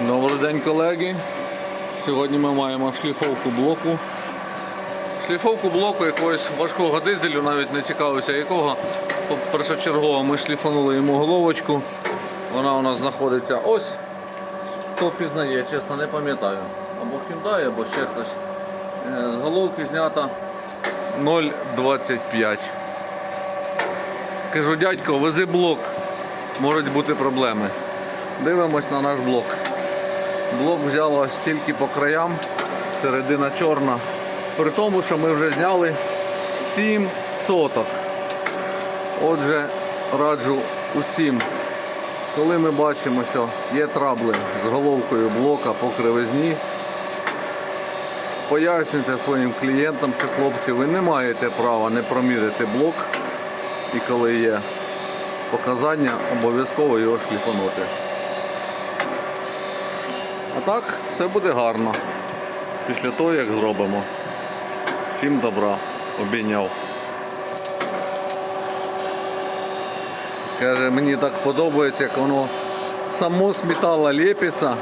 Добрий день, колеги. Сьогодні ми маємо шліфовку блоку. Шліфовку блоку якогось важкого дизелю, навіть не цікавився якого. Першочергово ми шліфанули йому головочку. Вона у нас знаходиться ось. Хто впізнає, чесно, не пам'ятаю. Або Hyundai, або ще хтось. Е, З головки знята 0,25. Кажу, дядько, вези блок, можуть бути проблеми. Дивимось на наш блок. Блок взяло ось тільки по краям, середина чорна. При тому, що ми вже зняли 7 соток. Отже, раджу усім, коли ми бачимо, що є трабли з головкою блока по кривизні, пояснюйте своїм клієнтам, що хлопці, ви не маєте права не проміряти блок. І коли є показання, обов'язково його шліфанути. А так, все буде гарно. Після того, як зробимо. Всім добра, обійняв. Каже, мені так подобається, як воно само з металу ліпиться.